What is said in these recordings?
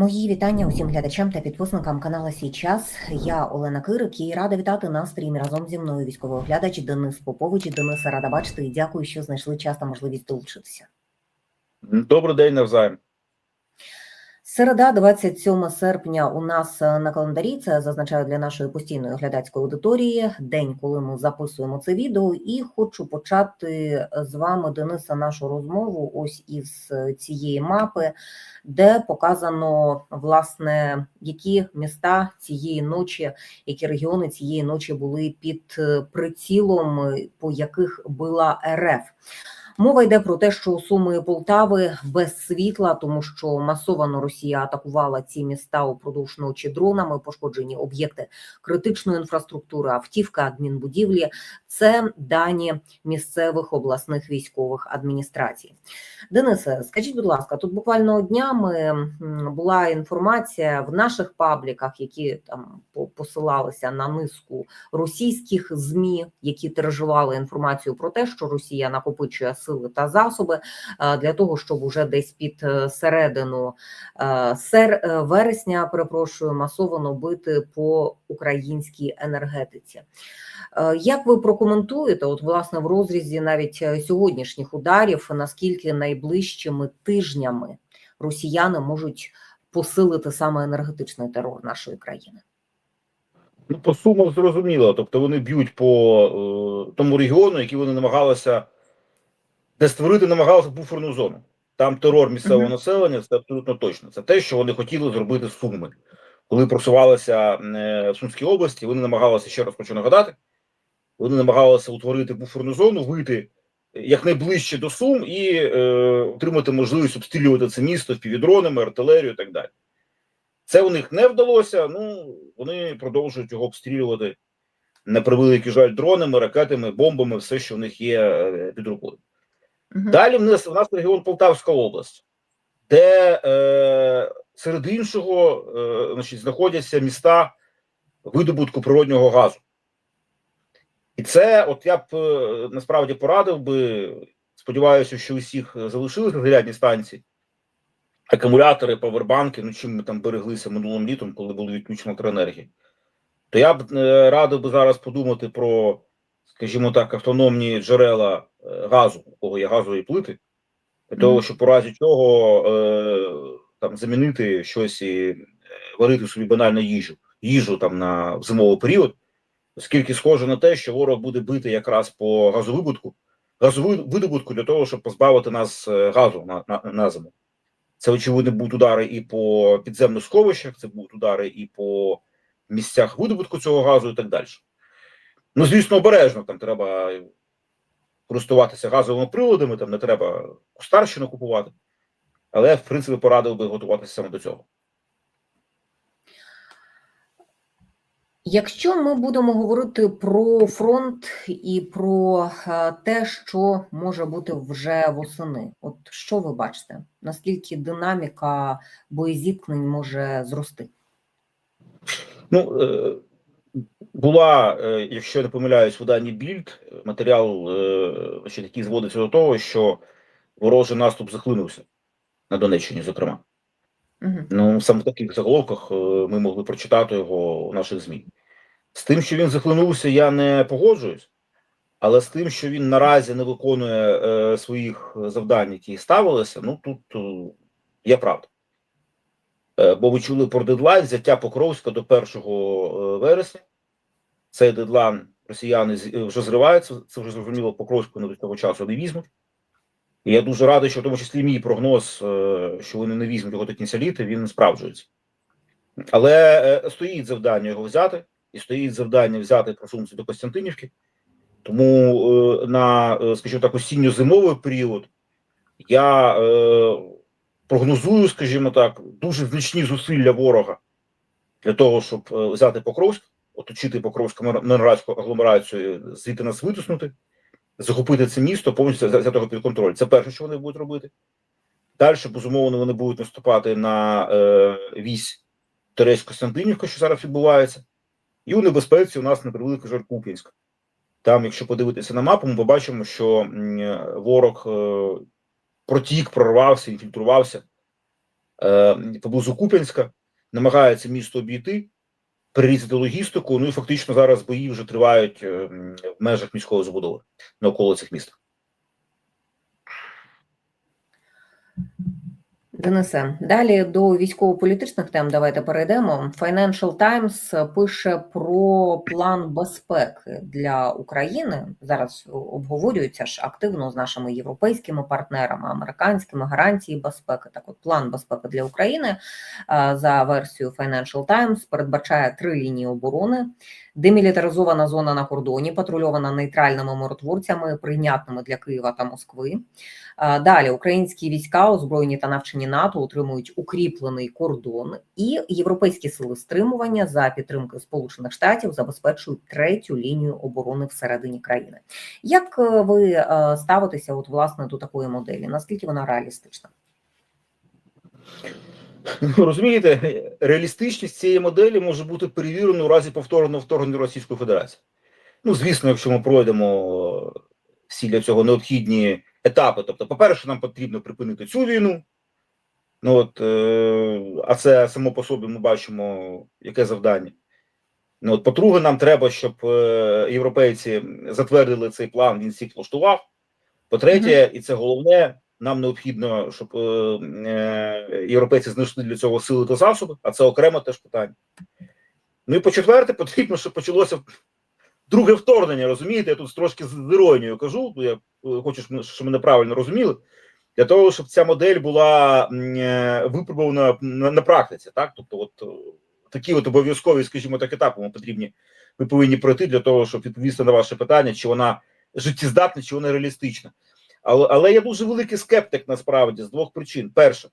Мої вітання усім глядачам та підписникам каналу Сій час. Я Олена Кирик і рада вітати на стрімі разом зі мною військовий оглядач Денис Попович. Дениса рада бачити і дякую, що знайшли час та можливість долучитися. Добрий день навзаєм. Середа, 27 серпня, у нас е, на календарі. Це зазначаю для нашої постійної глядацької аудиторії. День, коли ми записуємо це відео, і хочу почати з вами, Дениса, нашу розмову. Ось із е, цієї мапи, де показано власне які міста цієї ночі, які регіони цієї ночі були під е, прицілом, е, по яких била РФ. Мова йде про те, що Суми і Полтави без світла, тому що масовано Росія атакувала ці міста упродовж ночі дронами, пошкоджені об'єкти критичної інфраструктури, автівка, адмінбудівлі. Це дані місцевих обласних військових адміністрацій. Денисе, скажіть, будь ласка, тут буквально днями була інформація в наших пабліках, які там по- посилалися на низку російських змі, які тиражували інформацію про те, що Росія накопичує сили та засоби е, для того, щоб уже десь під е, середину е, сер вересня, перепрошую, масово бити по українській енергетиці. Як ви прокоментуєте, от власне в розрізі навіть сьогоднішніх ударів, наскільки найближчими тижнями росіяни можуть посилити саме енергетичний терор нашої країни? Ну, по сумах зрозуміло. Тобто вони б'ють по е, тому регіону, який вони намагалися де створити, намагалися буферну зону. Там терор місцевого населення, це абсолютно точно. Це те, що вони хотіли зробити з Суми. Коли просувалися е, в Сумській області, вони намагалися ще раз хочу нагадати. Вони намагалися утворити буферну зону, вийти якнайближче до Сум і е, отримати можливість обстрілювати це місто півдронами, артилерію і так далі. Це у них не вдалося. Ну вони продовжують його обстрілювати на превеликий жаль дронами, ракетами, бомбами, все, що в них є е, під рукою. Мгм. Далі в нас, в нас регіон Полтавська область, де е, серед іншого е, значить, знаходяться міста видобутку природнього газу. І це, от я б е, насправді порадив би, сподіваюся, що усіх залишилися зарядні станції, акумулятори, павербанки, ну чим ми там береглися минулим літом, коли були відключені електроенергії. То я б е, радив би зараз подумати про, скажімо так, автономні джерела е, газу, у кого є газові плити, для того, щоб по разі чого е, там замінити щось і е, варити собі банальну їжу, їжу там на зимовий період, оскільки схоже на те, що ворог буде бити якраз по газовидобутку, газовидобутку для того, щоб позбавити нас е, газу на, на, на зиму. Це очевидно будуть удари і по підземних сховищах, це будуть удари і по місцях видобутку цього газу, і так далі. Ну, звісно, обережно там треба користуватися газовими приладами, там не треба кустарщину купувати. Але я, в принципі, порадив би готуватися саме до цього. Якщо ми будемо говорити про фронт і про е, те, що може бути вже восени, от що ви бачите? Наскільки динаміка боєзіткнень може зрости? Ну, е, була, е, якщо я не помиляюсь, в даній більд матеріал, е, значить, який зводиться до того, що ворожий наступ захлинувся на Донеччині, зокрема. Угу. Ну, саме в таких заголовках е, ми могли прочитати його у наших ЗМІ. З тим, що він захлинувся, я не погоджуюсь, але з тим, що він наразі не виконує е, своїх завдань, які ставилися, ну тут е, є правда. Е, бо ви чули про дедлайн взяття Покровська до 1 е, вересня. Цей дедлайн росіяни е, вже зриваються. Це вже зрозуміло, Покровську не до того часу не візьмуть. І я дуже радий, що в тому числі мій прогноз, що вони не візьмуть його до кінця літа, він справджується. Але стоїть завдання його взяти, і стоїть завдання взяти просунутися до Костянтинівки. Тому на, скажімо так, осінньо-зимовий період я прогнозую, скажімо так, дуже значні зусилля ворога для того, щоб е, взяти Покровськ, оточити Покровську мінеральську агломерацію, звідти нас витиснути, захопити це місто, повністю взяти його під контроль. Це перше, що вони будуть робити. Далі, безумовно, вони будуть наступати на е, вісь Тересь Костянтинівка, що зараз відбувається, і у небезпеці у нас на превеликий жаль Куп'янськ. Там, якщо подивитися на мапу, ми побачимо, що ворог е, протік, прорвався, інфільтрувався е, поблизу Куп'янська, намагається місто обійти, перерізати логістику. Ну і фактично зараз бої вже тривають е, в межах міської забудови на околицях міста. Денисе, далі до військово-політичних тем давайте перейдемо. Financial Times пише про план безпеки для України. Зараз обговорюється ж активно з нашими європейськими партнерами, американськими гарантії безпеки. Так, от план безпеки для України за версією Financial Times передбачає три лінії оборони. Демілітаризована зона на кордоні, патрульована нейтральними миротворцями, прийнятними для Києва та Москви. Далі українські війська, озброєні та навчені НАТО, утримують укріплений кордон, і європейські сили стримування за підтримки Сполучених Штатів забезпечують третю лінію оборони всередині країни. Як е, ви е, ставитеся, от власне до такої моделі? Наскільки вона реалістична? Розумієте, реалістичність цієї моделі може бути перевірена у разі повторного вторгнення Російської Федерації. Ну, звісно, якщо ми пройдемо всі для цього необхідні етапи. Тобто, по-перше, нам потрібно припинити цю війну. Ну от, е, а це само по собі ми бачимо, яке завдання. Ну, от, по-друге, нам треба, щоб е, європейці затвердили цей план, він всіх влаштував. По-третє, і це головне, нам необхідно, щоб е, е, європейці знайшли для цього сили та засоби, а це окремо теж питання. Ну і по-четверте, потрібно, щоб почалося друге вторгнення. Розумієте, я тут трошки з іронією кажу, я е, хочу, щоб- мене правильно розуміли. Для того, щоб ця модель була м, випробована на, практиці, так? Тобто, от такі от обов'язкові, скажімо так, етапи ми потрібні, ми повинні пройти для того, щоб відповісти на ваше питання, чи вона життєздатна, чи вона реалістична. Але, але я дуже великий скептик насправді з двох причин. Перше,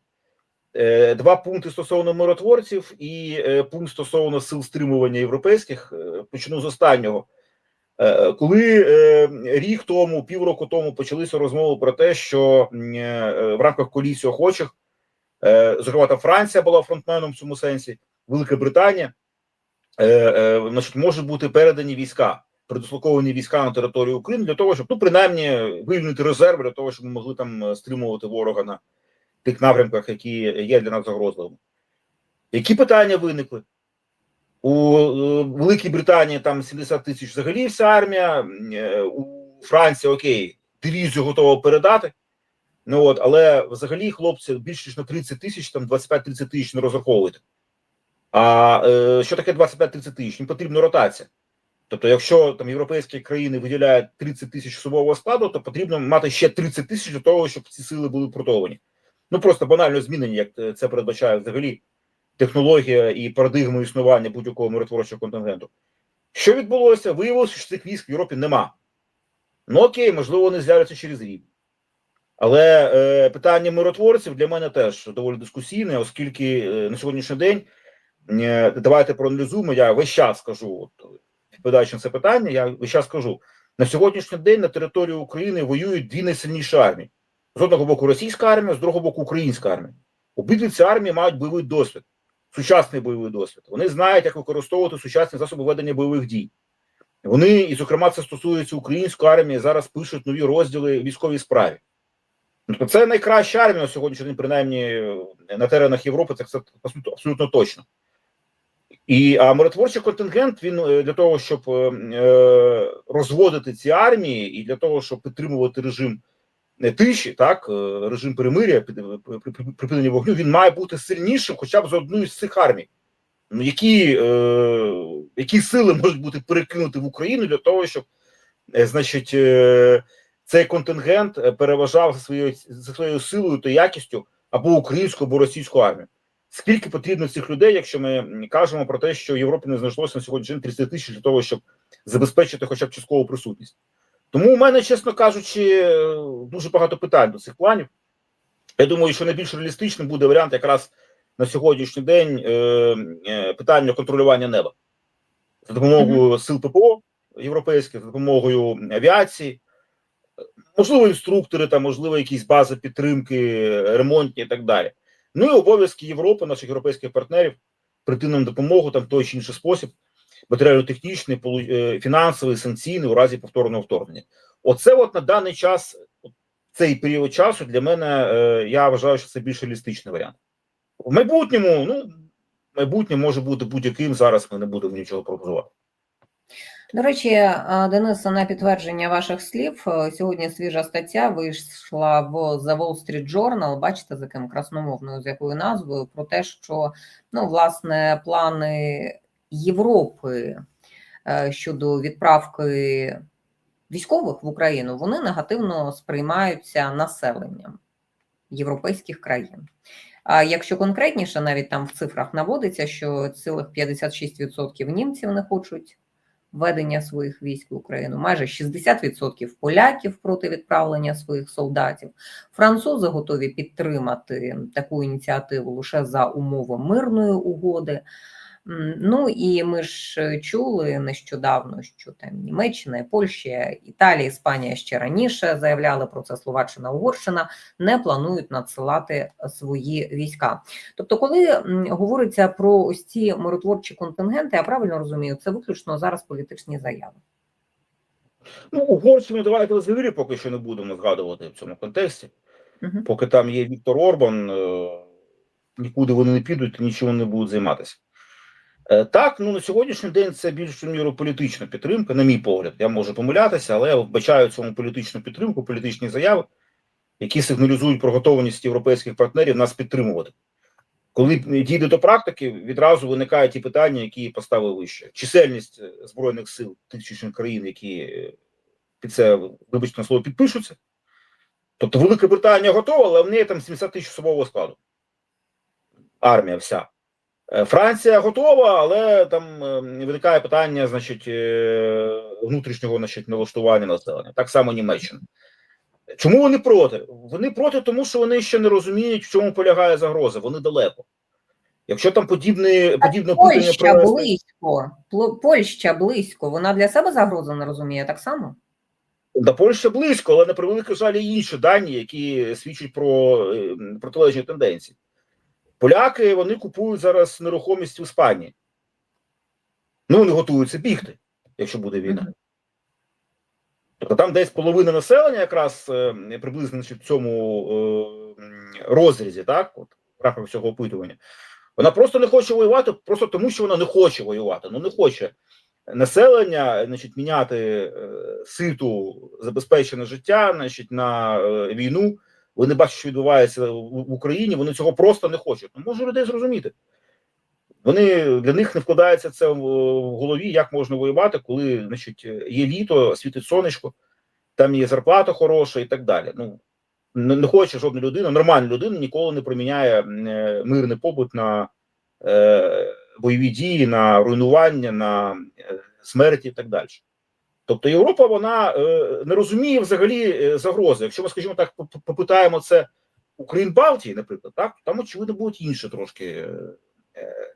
е, два пункти стосовно миротворців і е, пункт стосовно сил стримування європейських. Е, Почну з останнього. Коли рік тому, півроку тому почалися розмови про те, що в рамках коаліції охочих, зокрема, там Франція була фронтменом в цьому сенсі, Велика Британія, значить, можуть бути передані війська, предислоковані війська на територію України для того, щоб ну принаймні вивільнити резерви для того, щоб ми могли там е, стримувати ворога на тих напрямках, які є для нас загрозливими. Які питання виникли? У е, Великій Британії там 70 тисяч взагалі вся армія, е, у Франції окей, дивізію готова передати. Ну от, але взагалі хлопці більше ніж на 30 тисяч, там 25-30 тисяч не розраховуєте. А е, що таке 25-30 тисяч? Їм потрібна ротація. Тобто, якщо там європейські країни виділяють 30 тисяч особового складу, то потрібно мати ще 30 тисяч для того, щоб ці сили були протовані. Ну просто банально змінені, як це передбачає взагалі технологія і парадигма існування будь-якого миротворчого контингенту. Що відбулося? Виявилося, що цих військ в Європі нема. Ну окей, можливо, вони з'являться через рік. Але е, питання миротворців для мене теж доволі дискусійне, оскільки е, на сьогоднішній день е, давайте проаналізуємо. Я весь час скажу, от, відповідаючи на це питання, я весь час кажу: на сьогоднішній день на території України воюють дві найсильніші армії: з одного боку російська армія, з другого боку українська армія. Обидві ці армії мають бойовий досвід, сучасний бойовий досвід. Вони знають, як використовувати сучасні засоби ведення бойових дій. Вони, і, зокрема, це стосується української армії, зараз пишуть нові розділи військовій справі. Тобто це найкраща армія на сьогоднішній день, принаймні на теренах Європи, це, абсолютно точно. І а миротворчий контингент він е, для того, щоб е, е, розводити ці армії, і для того, щоб підтримувати режим не тиші, так е, режим перемиря, під- при- при- при- припинення вогню, він має бути сильнішим, хоча б за одну із цих армій. Ну які, е, які сили можуть бути перекинуті в Україну для того, щоб, е, значить, е, цей контингент е, переважав за своєю за своєю силою та якістю або українську, або російську армію. Скільки потрібно цих людей, якщо ми кажемо про те, що в Європі не знайшлося на сьогоднішній день 30 тисяч для того, щоб забезпечити хоча б часткову присутність? Тому у мене, чесно кажучи, дуже багато питань до цих планів. Я думаю, що найбільш реалістичним буде варіант якраз на сьогоднішній день е, е, питання контролювання неба за допомогою сил ППО європейських, за допомогою авіації, можливо, інструктори, там, можливо, якісь бази підтримки, ремонтні і так далі. Ну і обов'язки Європи, наших європейських партнерів, прийти нам допомогу там той чи інший спосіб, матеріально-технічний, е, фінансовий, санкційний у разі повторного вторгнення. Оце от на даний час, цей період часу для мене, е, я вважаю, що це більш реалістичний варіант. в майбутньому, ну майбутнє може бути будь-яким. Зараз ми не будемо нічого прогнозувати. До речі, а, Денисе, на підтвердження ваших слів, е, сьогодні свіжа стаття вийшла в The Wall Street Journal, бачите, з яким красномовною, з якою назвою, про те, що ну, власне плани Європи е, щодо відправки військових в Україну вони негативно сприймаються населенням європейських країн. А якщо конкретніше, навіть там в цифрах наводиться, що цілих 56% німців не хочуть введення своїх військ в Україну, майже 60% поляків проти відправлення своїх солдатів. Французи готові підтримати таку ініціативу лише за умови мирної угоди. Ну і ми ж чули нещодавно, що там Німеччина, Польща, Італія, Іспанія ще раніше заявляли про це Словаччина, Угорщина не планують надсилати свої війська. Тобто, коли говориться про ось ці миротворчі контингенти, я правильно розумію, це виключно зараз політичні заяви. Ну, Угорщину давайте взагалі поки що не будемо згадувати в цьому контексті. Мгм. Поки там є Віктор Орбан, е, нікуди вони не підуть, нічого не будуть займатися. Е, Так, ну на сьогоднішній день це більш міру політична підтримка, на мій погляд. Я можу помилятися, але я вбачаю цьому політичну підтримку, політичні заяви, які сигналізують про готовність європейських партнерів нас підтримувати. Коли дійде до практики, відразу виникають ті питання, які я поставив вище. Чисельність е, збройних сил тих чи країн, які е, під це, вибачте на слово, підпишуться. Тобто Велика Британія готова, але в неї там 70 тисяч особового складу. Армія вся. Е, Франція готова, але там е, виникає питання, значить, е, внутрішнього значить, налаштування населення. Так само Німеччина. Чому вони проти? Вони проти, тому що вони ще не розуміють, в чому полягає загроза. Вони далеко. Якщо там подібне, подібне Польща провести- близько. Польща близько. Вона для себе загрозу не розуміє так само. До Польщі близько, але на превеликий жаль є інші дані, які свідчать про е, протилежні тенденції. Поляки вони купують зараз нерухомість в Іспанії. Ну, вони готуються бігти, якщо буде війна. Тобто там десь половина населення, якраз е, приблизно в цьому е, розрізі, так, от в рамках цього опитування, вона просто не хоче воювати, просто тому що вона не хоче воювати. Ну не хоче населення, значить, міняти е, ситу забезпечене життя, значить, на війну. Вони бачать, що відбувається в, Україні. Вони цього просто не хочуть. Ну, можу людей зрозуміти. Вони для них не вкладається це в, голові, як можна воювати, коли значить, є літо, світить сонечко, там є зарплата хороша і так далі. Ну не, хоче жодна людина, нормальна людина ніколи не проміняє е, мирний побут на е, бойові дії, на руйнування, на е, смерті і так далі. Тобто Європа вона е, не розуміє взагалі е, загрози. Якщо ми, скажімо так, попитаємо це у країн Балтії, наприклад, так там очевидно будуть інші трошки е,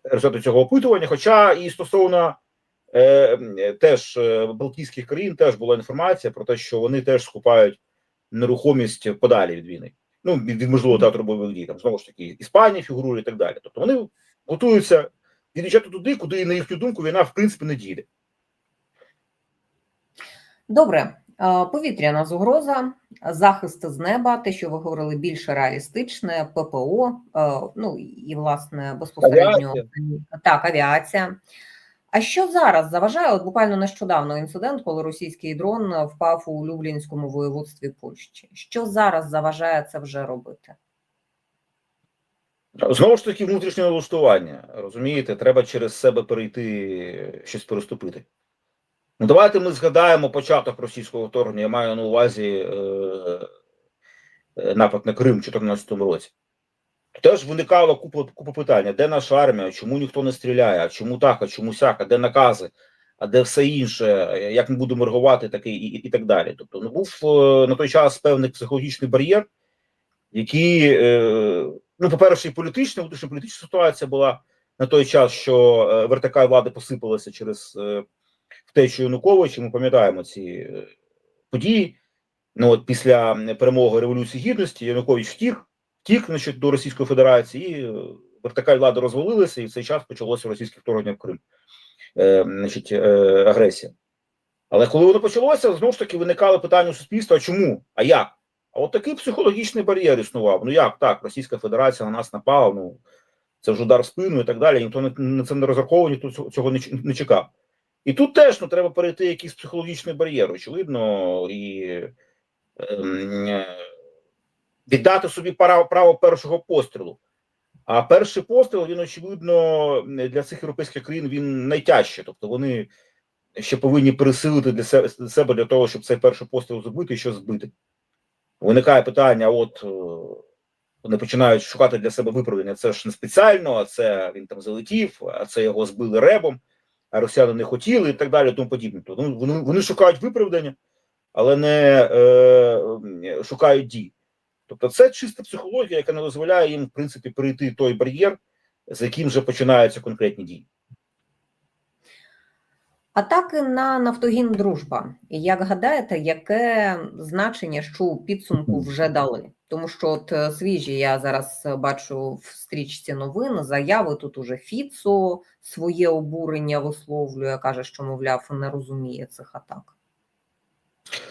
результати цього опитування. Хоча і стосовно теж Балтійських країн теж була інформація про те, що вони теж скупають нерухомість подалі від війни. Ну від, від можливо театру бойових дій. Там знову ж таки Іспанія фігурує і так далі. Тобто вони готуються від'їжджати туди, куди на їхню думку війна в принципі не дійде. Добре, е, повітряна загроза, захист з неба, те, що ви говорили, більше реалістичне, ППО, е, ну і власне безпосередньо Авіація. так, авіація. А що зараз заважає? От буквально нещодавно інцидент, коли російський дрон впав у Люблінському воєводстві Польщі. Що зараз заважає це вже робити? Знову ж таки, внутрішнє налаштування. Розумієте, треба через себе перейти, щось переступити. Ну, давайте ми згадаємо початок російського вторгнення. Я маю на увазі е, е, напад на Крим у 2014 році. Теж виникало купа, купа питання: де наша армія, чому ніхто не стріляє, а чому так, а чому сяк, а де накази, а де все інше, як ми будемо реагувати, таке і, і, і так далі. Тобто, ну був е, на той час певний психологічний бар'єр, який, е, ну, по-перше, і політична, ситуація була на той час, що е, вертикаль влади посипалася через втечу Януковича. Ми пам'ятаємо ці е, події. Ну, от після перемоги Революції Гідності Янукович втік, втік значить, до Російської Федерації, і е, вертикаль влади розвалилася, і в цей час почалося російське вторгнення в Крим, е, значить, е, агресія. Але коли воно почалося, знову ж таки виникали питання у суспільства: чому? А як? А от такий психологічний бар'єр існував. Ну як так? Російська Федерація на нас напала. Ну це вже удар в спину і так далі. Ніхто на це не розраховував, ніхто цього- не чекав. І тут теж ну, треба перейти якийсь психологічний бар'єр, очевидно, і ем, е, віддати собі право, право першого пострілу. А перший постріл, він, очевидно, для цих європейських країн він найтяжче. Тобто вони ще повинні пересилити для себе для того, щоб цей перший постріл зробити і що збити. Виникає питання: от е, вони починають шукати для себе виправдання. Це ж не спеціально, а це він там залетів, а це його збили ребом, росіяни не хотіли і так далі, тому подібне. То, ну, вони, вони шукають виправдання, але не е, шукають дій. Тобто, це чиста психологія, яка не дозволяє їм, в принципі, перейти той бар'єр, з яким вже починаються конкретні дії. Атаки на Нафтогін Дружба. Як гадаєте, яке значення, що у підсумку вже дали? Тому що от е, свіжі я зараз е, бачу в стрічці новин заяви. Тут уже Фіцо своє обурення висловлює, каже, що мовляв не розуміє цих атак.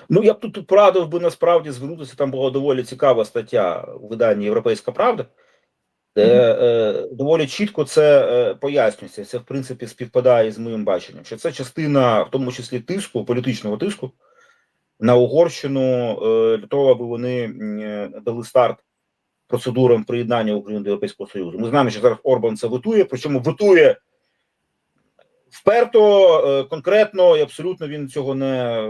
Ну, я б тут порадив би насправді звернутися. Там була доволі цікава стаття у виданні Європейська Правда, де е, доволі чітко це е, пояснюється. Це, в принципі, співпадає з моїм баченням, що це частина, в тому числі тиску, політичного тиску на Угорщину е, для того, аби вони е, дали старт процедурам приєднання України до Європейського Союзу. Ми знаємо, що зараз Орбан це витує, причому витує вперто, е, конкретно і абсолютно він цього не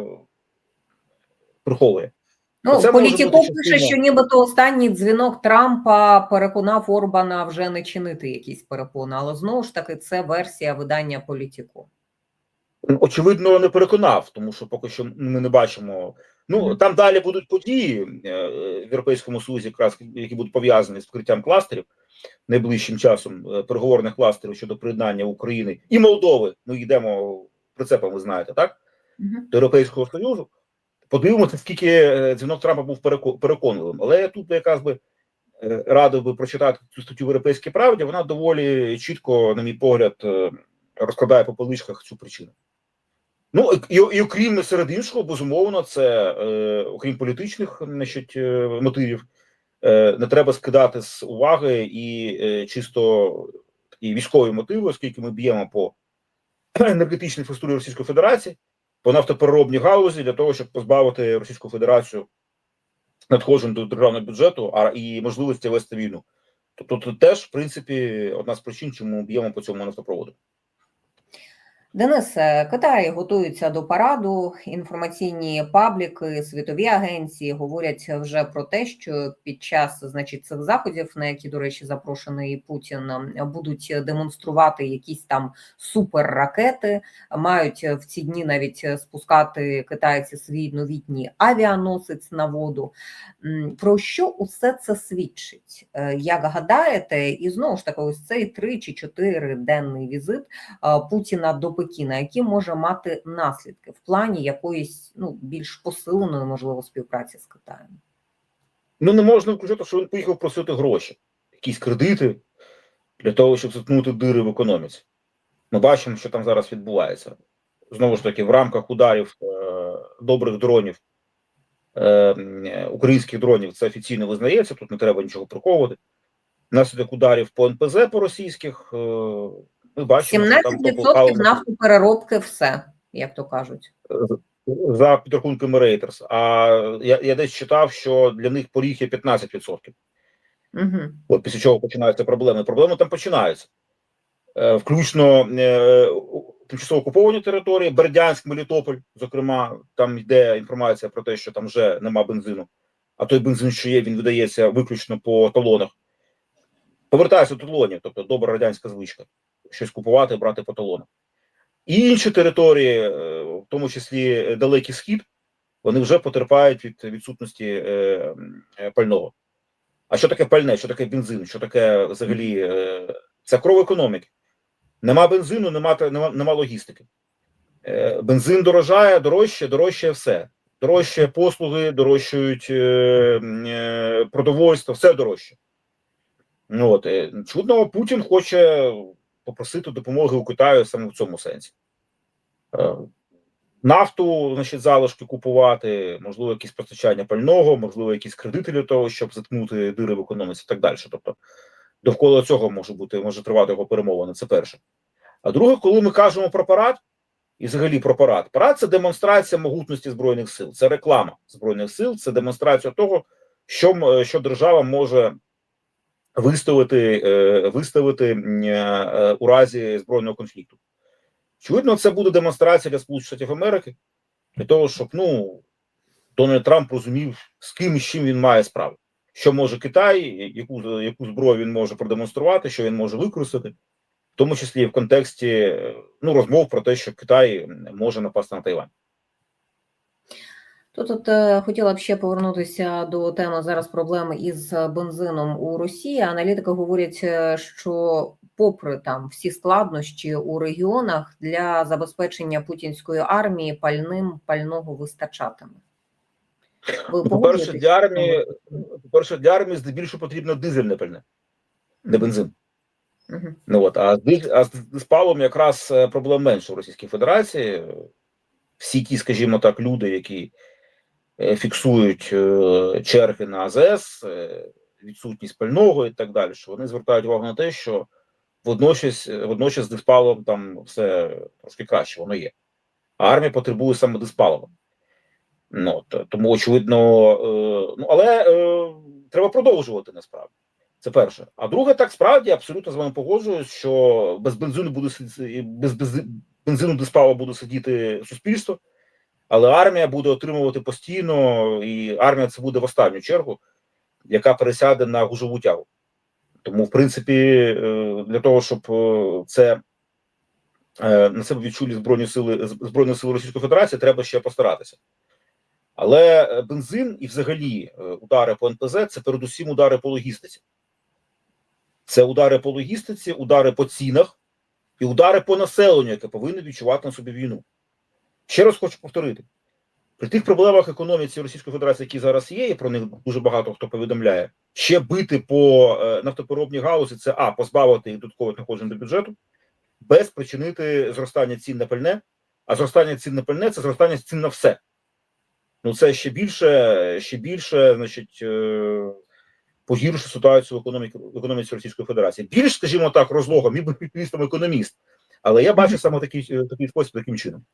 приховує. Ну, бути пише, що нібито останній дзвінок Трампа переконав Орбана вже не чинити якісь перепони, але знову ж таки це версія видання політико. Очевидно, не переконав, тому що поки що ми не бачимо. Ну там далі будуть події е, в Європейському Союзі, якраз які будуть пов'язані з вкриттям кластерів найближчим часом е, переговорних кластерів щодо приєднання України і Молдови. Ми йдемо прицепом, ви знаєте, так до Європейського Союзу. Подивимося, скільки е, дзвінок Трампа був переко- переконливим. Але я тут якраз би радив би прочитати цю статтю в Європейській правді. Вона доволі чітко, на мій погляд, розкладає по поличках цю причину. Ну і, і, окрім серед іншого, безумовно, це е, окрім політичних значить, е, мотивів, е, не треба скидати з уваги і е, чисто і військові мотиви, оскільки ми б'ємо по енергетичній інфраструктурі Російської Федерації, по нафтопереробній галузі для того, щоб позбавити Російську Федерацію надходжень до державного бюджету, а і можливості вести війну. Тобто, це теж, в принципі, одна з причин, чому б'ємо по цьому нафтопроводу. Денис, е, Китай готується до параду. Інформаційні пабліки, світові агенції говорять вже про те, що під час значить цих заходів, на які, до речі, запрошений Путін, е, будуть демонструвати якісь там суперракети. Мають в ці дні навіть спускати китайці свій новітній авіаносець на воду. Про що усе це свідчить? Е, Як гадаєте, і знову ж таки, ось цей три чи чотири денний візит Путіна до Пекіна, які може мати наслідки в плані якоїсь ну більш посиленої можливо співпраці з Китаєм. Ну не можна виключати, що він поїхав просити гроші, якісь кредити для того, щоб заткнути дири в економіці. Ми бачимо, що там зараз відбувається. Знову ж таки, в рамках ударів е, добрих дронів, е, українських дронів, це офіційно визнається, тут не треба нічого приховувати. Внаслідок ударів по НПЗ по російських. Е, ми бачимо, що там 17% нафтопереробки все, як то кажуть. за підрахунками Reuters. А я, я десь читав, що для них поріг є 15%. Угу. От після чого починаються проблеми. Проблеми там починаються. Е, включно е, тимчасово окуповані території, Бердянськ, Мелітополь, зокрема, там йде інформація про те, що там вже нема бензину, а той бензин, що є, він видається виключно по талонах. Повертаюся до талонів, тобто добра радянська звичка. Щось купувати, брати по талонах. І інші території, е, в тому числі е, Далекий Схід, вони вже потерпають від відсутності е, пального. А що таке пальне? Що таке бензин? Що таке взагалі це кров економіки? Нема бензину, нема, нема, нема логістики. Бензин дорожає, дорожче, дорожче все. Дорожче послуги, е, продовольство, все дорожче. Ну, От, чудно, Путін хоче попросити допомоги у Китаю саме в цьому сенсі. Е, Нафту, значить, залишки купувати, можливо, якісь постачання пального, можливо, якісь кредити для того, щоб заткнути дири в економіці і так далі. Тобто Довкола цього може бути може тривати його перемовини. Це перше. А друге, коли ми кажемо про парад, і взагалі про парад, парад це демонстрація могутності збройних сил, це реклама збройних сил, це демонстрація того, що, що держава може виставити, е, виставити е, у разі збройного конфлікту. Очевидно, це буде демонстрація для Сполучених Штатів Америки для того, щоб ну Дональд Трамп розумів, з ким і з чим він має справу, що може Китай, яку яку зброю він може продемонструвати, що він може використати, в тому числі в контексті е, ну розмов про те, що Китай може напасти на Тайвань. Тут от е, хотіла б ще повернутися до теми зараз проблеми із бензином у Росії. Аналітики говорять, е, що попри там всі складнощі у регіонах для забезпечення путінської армії пальним пального вистачатиме. Ви Ну, По-перше, для армії, по-перше, для армії здебільшого потрібно дизельне пальне, не бензин. Ну от, а з, а з палом якраз е, проблем менше у Російській Федерації. Всі ті, скажімо так, люди, які е, фіксують е, черги на АЗС, е, відсутність пального і так далі, що вони звертають увагу на те, що водночас, водночас з диспалом там все трошки краще, воно є. А армія потребує саме диспалива. Ну, то- тому, очевидно, е, ну але е, треба продовжувати насправді. Це перше. А друге, так справді абсолютно з вами погоджуюсь, що без бензину буде без, без бензину диспала буде сидіти суспільство, але армія буде отримувати постійно, і армія це буде в останню чергу, яка пересяде на гужову тягу. Тому, в принципі, е, для того, щоб е, це е, на себе відчули збройні сили збройні сили Російської Федерації, треба ще постаратися. Але бензин і взагалі удари по НПЗ це передусім удари по логістиці. Це удари по логістиці, удари по цінах і удари по населенню, яке повинно відчувати на собі війну. Ще раз хочу повторити: при тих проблемах економіці Російської Федерації, які зараз є, і про них дуже багато хто повідомляє, ще бити по е, нафтопереробній галузі це а позбавити їх додаткових надходжень до бюджету, без спричинити зростання цін на пальне. А зростання цін на пальне це зростання цін на все. Ну це ще більше, ще більше, значить, е, погіршує ситуацію в економіці, в економіці Російської Федерації. Більш, скажімо так, розлога, міг би відповістом економіст, але я бачу саме такий, е, такий спосіб, таким чином.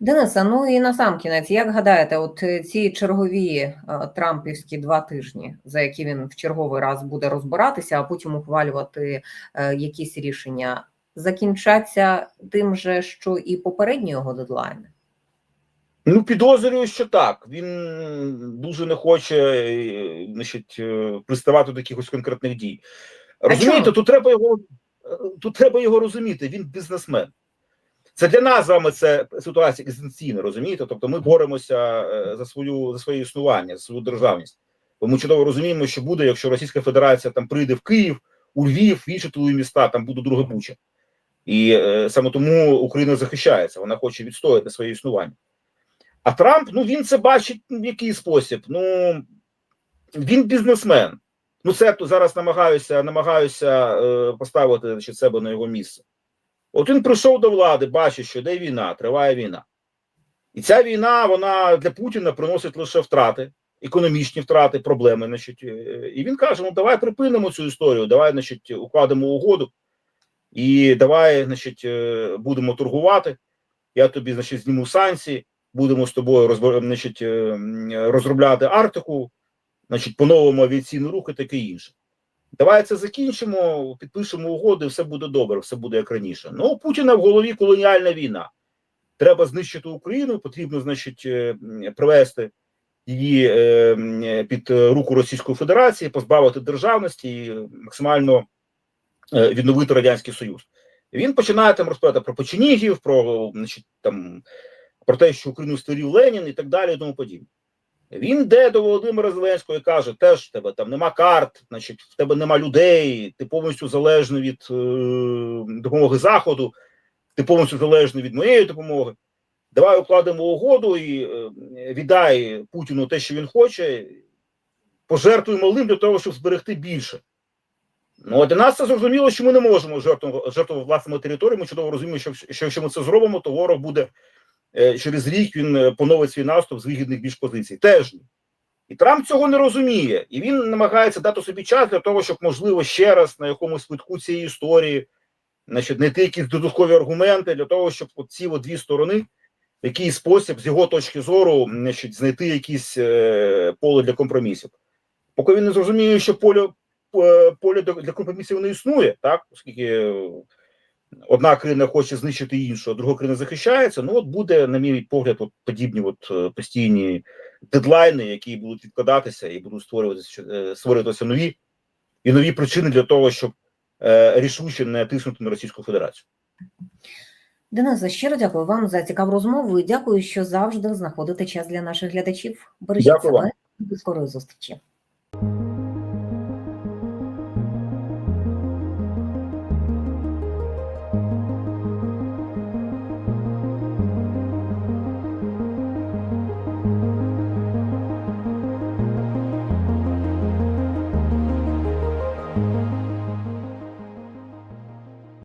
Дениса, ну і на сам кінець, як гадаєте, от е, ці чергові е, трампівські два тижні, за які він в черговий раз буде розбиратися, а потім ухвалювати е, якісь рішення, закінчаться тим же, що і попередні його дедлайни? Ну, підозрюю, що так. Він дуже не хоче значить, приставати до якихось конкретних дій. Розумієте, тут треба його тут треба його розуміти. Він бізнесмен. Це для нас з вами це ситуація екзистенційна, розумієте? Тобто ми боремося е, за свою за своє існування, за свою державність. Бо ми чудово розуміємо, що буде, якщо Російська Федерація там прийде в Київ, у Львів, в інші тилові міста, там буде друга буча. І е, саме тому Україна захищається, вона хоче відстояти своє існування. А Трамп, ну він це бачить в який спосіб. Ну він бізнесмен. Ну, це зараз намагаюся намагаюся е, поставити значить, себе на його місце. От він прийшов до влади, бачить, що йде війна, триває війна. І ця війна, вона для Путіна приносить лише втрати, економічні втрати, проблеми. Значить, е, і він каже: ну давай припинимо цю історію, давай, значить, укладемо угоду, і давай, значить, е, будемо торгувати. Я тобі, значить, зніму санкції будемо з тобою значить, е, розробляти Арктику, значить, поновимо рух і таке інше. Давай це закінчимо, підпишемо угоди, все буде добре, все буде як раніше. Ну, у Путіна в голові колоніальна війна. Треба знищити Україну, потрібно, значить, е, привести її е, під руку Російської Федерації, позбавити державності і максимально е, відновити Радянський Союз. Він починає там розповідати про печенігів, про значить, там про те, що Україну створив Ленін і так далі, і тому подібне. Він йде до Володимира Зеленського і каже: теж в тебе там нема карт, значить, в тебе нема людей, ти повністю залежний від е, допомоги Заходу, ти повністю залежний від моєї допомоги. Давай укладемо угоду і е, віддай Путіну те, що він хоче, пожертвуй малим для того, щоб зберегти більше. Ну, для нас це зрозуміло, що ми не можемо жертвувати жертвувати власними територіями. Ми чудово розуміємо, що, що якщо ми це зробимо, то ворог буде через рік він е, поновить свій наступ з вигідних більш позицій. Теж ні. І Трамп цього не розуміє, і він намагається дати собі час для того, щоб можливо ще раз на якомусь витку цієї історії значить, знайти якісь додаткові аргументи для того, щоб ці дві сторони в якийсь спосіб, з його точки зору, значить, знайти якісь е, поле для компромісів. Поки він не зрозуміє, що поле, е, поле для компромісів не існує, так, оскільки е, одна країна хоче знищити іншу, а друга країна захищається. Ну, от буде, на мій погляд, от подібні от е, постійні дедлайни, які будуть відкладатися і будуть створюватися, е, створюватися нові і нові причини для того, щоб е, рішуче не тиснути на Російську Федерацію. Денисе, щиро дякую вам за цікаву розмову і дякую, що завжди знаходите час для наших глядачів. Бережіть Дякую себе вам. до скорої зустрічі.